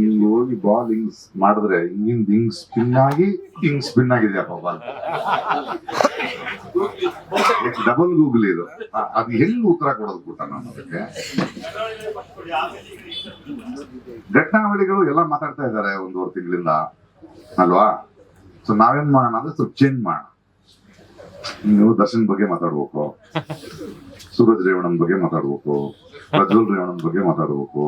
ಹಿಂಗ್ ಹೋಗಿ ಬಾಲ್ ಹಿಂಗ್ ಮಾಡಿದ್ರೆ ಹಿಂಗಿಂದ ಹಿಂಗ್ ಸ್ಪಿನ್ ಆಗಿ ಹಿಂಗ್ ಸ್ಪಿನ್ ಆಗಿದೆಯಪ್ಪ ಬಾಲ್ ಡಬಲ್ ಗೂಗಲ್ ಇದು. ಅದು ಹೆಂಗ್ ಉತ್ತರ ಕೊಡೋದು ಕೂಟ ನಾನು ಅದಕ್ಕೆ? ಘಟನಾವಳಿಗಳು ಎಲ್ಲ ಮಾತಾಡ್ತಾ ಇದ್ದಾರೆ ಒಂದೂವರೆ ತಿಂಗಳಿಂದ, ಅಲ್ವಾ? ಸೊ ನಾವೇನ್ ಮಾಡೋಣ ಅಂದ್ರೆ ಸ್ವಲ್ಪ ಚೇಂಜ್ ಮಾಡೋಣ. ನೀವು ದರ್ಶನ್ ಬಗ್ಗೆ ಮಾತಾಡ್ಬೇಕು. ಸೂರಜ್ ರೇವಣ್ಣನ ಬಗ್ಗೆ ಮಾತಾಡ್ಬೇಕು. ಪ್ರಜ್ವಲ್ ರೇವಣ್ಣನ ಬಗ್ಗೆ ಮಾತಾಡ್ಬೇಕು.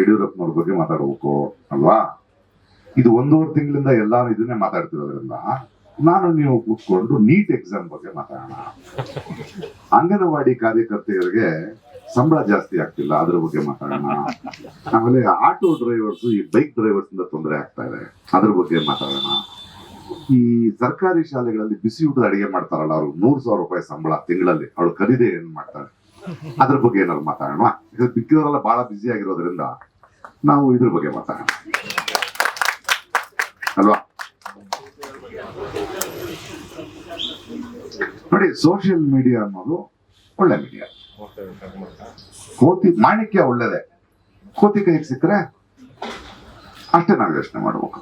ಯಡಿಯೂರಪ್ಪನವ್ರ ಬಗ್ಗೆ ಮಾತಾಡಬೇಕು, ಅಲ್ವಾ? ಇದು ಒಂದೂವರೆ ತಿಂಗಳಿಂದ ಎಲ್ಲಾರು ಇದನ್ನೇ ಮಾತಾಡ್ತಿರೋದ್ರಿಂದ ನಾನು ನೀವು ಕೂತ್ಕೊಂಡು ನೀಟ್ ಎಕ್ಸಾಮ್ ಬಗ್ಗೆ ಮಾತಾಡೋಣ. ಅಂಗನವಾಡಿ ಕಾರ್ಯಕರ್ತೆಯರಿಗೆ ಸಂಬಳ ಜಾಸ್ತಿ ಆಗ್ತಿಲ್ಲ, ಅದ್ರ ಬಗ್ಗೆ ಮಾತಾಡೋಣ. ಆಮೇಲೆ ಆಟೋ ಡ್ರೈವರ್ಸ್ ಈ ಬೈಕ್ ಡ್ರೈವರ್ಸ್ ಇಂದ ತೊಂದರೆ ಆಗ್ತಾ ಇದೆ, ಅದ್ರ ಬಗ್ಗೆ ಮಾತಾಡೋಣ. ಈ ಸರ್ಕಾರಿ ಶಾಲೆಗಳಲ್ಲಿ ಬಿಸಿ ಊಟದ ಅಡಿಗೆ ಮಾಡ್ತಾರಲ್ಲ ಅವ್ರಿಗೆ ನೂರ್ ಸಾವಿರ ರೂಪಾಯಿ ಸಂಬಳ ತಿಂಗಳಲ್ಲಿ, ಅವಳು ಕರೀದೇ ಏನ್ ಮಾಡ್ತಾರೆ ಅದ್ರ ಬಗ್ಗೆ ಏನಾದ್ರು ಮಾತಾಡೋಣ? ಬಿಕ್ಕಿದವರೆಲ್ಲ ಬಹಳ ಬ್ಯುಸಿ ಆಗಿರೋದ್ರಿಂದ ನಾವು ಇದ್ರ ಬಗ್ಗೆ ಮಾತಾಡೋಣ. ಅಲ್ವಾ? ನೋಡಿ ಸೋಷಿಯಲ್ ಮೀಡಿಯಾ ಅನ್ನೋದು ಒಳ್ಳೆ ಮೀಡಿಯಾ ಕೋತಿ ಮಾಣಿಕ್ಯ ಒಳ್ಳೇದೆ. ಕೋತಿ ಕೈಗೆ ಸಿಕ್ಕರೆ ಅಷ್ಟೇ ನಾವು ಯೋಚನೆ ಮಾಡ್ಬೇಕು.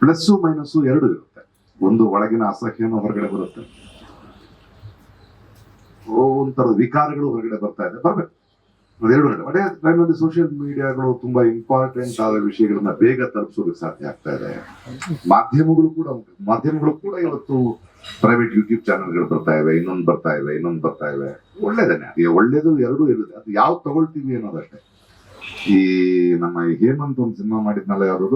ಪ್ಲಸ್ಸು ಮೈನಸ್ಸು ಎರಡು ಇರುತ್ತೆ. ಒಂದು ಒಳಗಿನ ಅಸಹ್ಯನೂ ಹೊರಗಡೆ ಬರುತ್ತೆ. ಓ, ತರದ ವಿಕಾರಗಳು ಹೊರಗಡೆ ಬರ್ತಾ ಇದೆ. ಬರ್ಬೇಕು. ಅದೆರಡು ಅದೇ ಟೈಮಲ್ಲಿ ಸೋಷಿಯಲ್ ಮೀಡಿಯಾಗಳು ತುಂಬಾ ಇಂಪಾರ್ಟೆಂಟ್ ಆದ ವಿಷಯಗಳನ್ನ ಬೇಗ ತಲುಪಿಸೋದಕ್ಕೆ ಸಾಧ್ಯ ಆಗ್ತಾ ಇದೆ. ಮಾಧ್ಯಮಗಳು ಕೂಡ. ಮಾಧ್ಯಮಗಳು ಕೂಡ ಇವತ್ತು ಪ್ರೈವೇಟ್ ಯೂಟ್ಯೂಬ್ ಚಾನೆಲ್ಗಳು ಬರ್ತಾ ಇವೆ ಇನ್ನೊಂದು ಬರ್ತಾ ಇವೆ ಇನ್ನೊಂದು ಬರ್ತಾ ಇವೆ. ಒಳ್ಳೇದೇನೆ. ಅದು ಒಳ್ಳೇದು ಎರಡೂ ಇರುತ್ತೆ. ಅದು ಯಾವ್ ತಗೊಳ್ತೀವಿ ಅನ್ನೋದಷ್ಟೇ. ಈ ನಮ್ಮ ಹೇಮಂತ್ ಒಂದು ಸಿನಿಮಾ ಮಾಡಿದ್ನಲ್ಲ ಯಾರು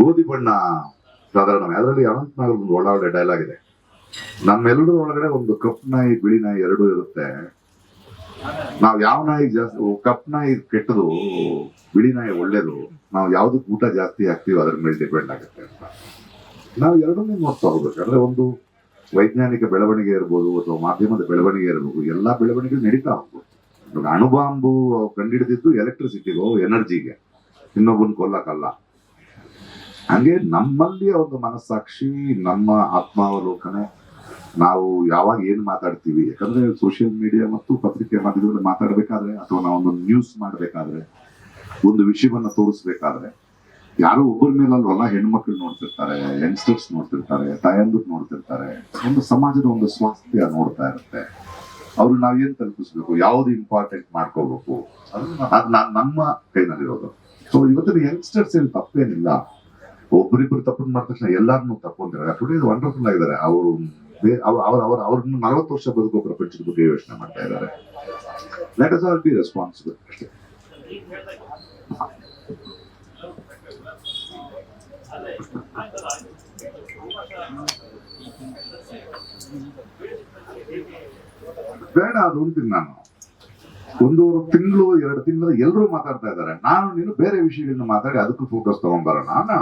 ಗೋಧಿ ಬಣ್ಣ ಸಾಧಾರಣ. ಅದರಲ್ಲಿ ಅನಂತ್ ನಾಗರ್ ಒಂದು ಒಳ್ಳೆ ಡೈಲಾಗ್ ಇದೆ. ನಮ್ಮೆಲ್ಲರ ಒಳಗಡೆ ಒಂದು ಕಪ್ ನಾಯಿ, ಬಿಳಿ ನಾಯಿ ಎರಡೂ ಇರುತ್ತೆ. ನಾವ್ ಯಾವ ನಾಯಿ ಜಾಸ್ತಿ ಕಪ್ ನಾಯಿ ಕೆಟ್ಟದು, ಬಿಳಿ ನಾಯಿ ಒಳ್ಳೇದು, ನಾವು ಯಾವ್ದಕ್ ಊಟ ಜಾಸ್ತಿ ಹಾಕ್ತೀವಿ ಅದ್ರ ಮೇಲೆ ಡಿಪೆಂಡ್ ಆಗುತ್ತೆ ಅಂತ. ನಾವು ಎರಡನ್ನೇ ನೋಡ್ತಾ ಹೋಗ್ಬೇಕು. ಅಂದ್ರೆ ಒಂದು ವೈಜ್ಞಾನಿಕ ಬೆಳವಣಿಗೆ ಇರ್ಬೋದು, ಅಥವಾ ಮಾಧ್ಯಮದ ಬೆಳವಣಿಗೆ ಇರ್ಬೋದು, ಎಲ್ಲಾ ಬೆಳವಣಿಗೆ ನಡೀತಾ ಹೋಗ್ಬೋದು. ಅಣುಬಾಂಬು ಕಂಡಿಡಿದಿದ್ದು ಎಲೆಕ್ಟ್ರಿಸಿಟಿಗೋ ಎನರ್ಜಿಗೆ ಇನ್ನೊಬ್ಬನ್ ಕೊಲ್ಲಕ್ಕಲ್ಲ. ಹಂಗೆ ನಮ್ಮಲ್ಲಿ ಒಂದು ಮನಸ್ಸಾಕ್ಷಿ, ನಮ್ಮ ಆತ್ಮಾವಲೋಕನೆ ನಾವು ಯಾವಾಗ ಏನು ಮಾತಾಡ್ತೀವಿ, ಯಾಕಂದ್ರೆ ಸೋಷಿಯಲ್ ಮೀಡಿಯಾ ಮತ್ತು ಪತ್ರಿಕೆ ಮಾಧ್ಯಮದಲ್ಲಿ ಮಾತಾಡಬೇಕಾದ್ರೆ ಅಥವಾ ನಾವೊಂದು ನ್ಯೂಸ್ ಮಾಡಬೇಕಾದ್ರೆ, ಒಂದು ವಿಷಯವನ್ನ ತೋರಿಸ್ಬೇಕಾದ್ರೆ, ಯಾರೋ ಒಬ್ಬರ ಮೇಲೆ ಅಲ್ಲ ಹೆಣ್ಮಕ್ಳು ನೋಡ್ತಿರ್ತಾರೆ ಯಂಗ್ಸ್ಟರ್ಸ್ ನೋಡ್ತಿರ್ತಾರೆ, ತಾಯಂದ್ರು ನೋಡ್ತಿರ್ತಾರೆ, ಒಂದು ಸಮಾಜದ ಒಂದು ಸ್ವಾಸ್ಥ್ಯ ನೋಡ್ತಾ ಇರುತ್ತೆ. ಅವ್ರು ನಾವ್ ಏನ್ ತಲುಪಿಸ್ಬೇಕು? ಯಾವ್ದು ಇಂಪಾರ್ಟೆಂಟ್ ಮಾಡ್ಕೋಬೇಕು? ಅದು ನಮ್ಮ ಕೈನಲ್ಲಿರೋದು. ಸೊ ಇವತ್ತಿನ ಯಂಗ್ಸ್ಟರ್ಸ್ ಏನು ತಪ್ಪೇನಿಲ್ಲ. ಒಬ್ಬರಿಬ್ರು ತಪ್ಪು ಮಾಡಿದ ತಕ್ಷಣ ತಪ್ಪು ಅಂತಾರೆ ಟುಡೇ ವಂಡರ್ಫುಲ್ ಆಗಿದ್ದಾರೆ ಅವರು ಅವ್ರ ಅವ್ರ ಅವ್ರ, ಅವ್ರನ್ನ ನಲವತ್ತು ವರ್ಷ ಬದುಕೋ ಪ್ರಪಂಚದ ಬಗ್ಗೆ ಯೋಚನೆ ಮಾಡ್ತಾ ಇದ್ದಾರೆ let us all be responsible ಅಷ್ಟೇ. ಬೇಡ, ಅದು ಅಂತೀನಿ ನಾನು. ಒಂದೂವರೆ ತಿಂಗಳು, ಎರಡು ತಿಂಗಳು ಎಲ್ಲರೂ ಮಾತಾಡ್ತಾ ಇದ್ದಾರೆ. ನಾನು, ನೀನು ಬೇರೆ ವಿಷಯಗಳನ್ನ ಮಾತಾಡಿ ಅದಕ್ಕೂ ಫೋಕಸ್ ತಗೊಂಡ್ಬರೋಣ ಅಣ್ಣ.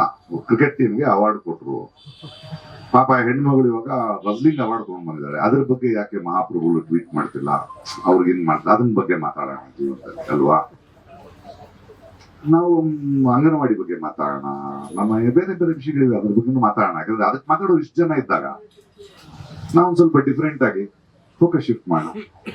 ಕ್ರಿಕೆಟ್ ಟೀಮ್ಗೆ ಅವಾರ್ಡ್ ಕೊಟ್ರು. ಪಾಪ ಹೆಣ್ಮಗಳು ಇವಾಗ ರಸ್ಲಿಂಗ್ ಅವಾರ್ಡ್ ತಗೊಂಡ್ ಬಂದಿದ್ದಾರೆ. ಅದ್ರ ಬಗ್ಗೆ ಯಾಕೆ ಮಹಾಪ್ರಭುಗಳು ಟ್ವೀಟ್ ಮಾಡ್ತಿಲ್ಲ? ಅವ್ರಿಗೆ ಏನ್ ಮಾಡ್ತಾರೆ ಅದನ್ನ ಬಗ್ಗೆ ಮಾತಾಡೋಣ ಅಲ್ವಾ? ನಾವು ಅಂಗನವಾಡಿ ಬಗ್ಗೆ ಮಾತಾಡೋಣ. ನಮ್ಮ ಬೇರೆ ಬೇರೆ ವಿಷಯಗಳಿವೆ, ಅದ್ರ ಬಗ್ಗೆ ಮಾತಾಡೋಣ. ಯಾಕಂದ್ರೆ ಅದಕ್ಕೆ ಮಾತಾಡೋ ಇಷ್ಟು ಜನ ಇದ್ದಾಗ ನಾವು ಸ್ವಲ್ಪ ಡಿಫ್ರೆಂಟ್ ಆಗಿ ಫೋಕಸ್ ಶಿಫ್ಟ್ ಮಾಡೋಣ.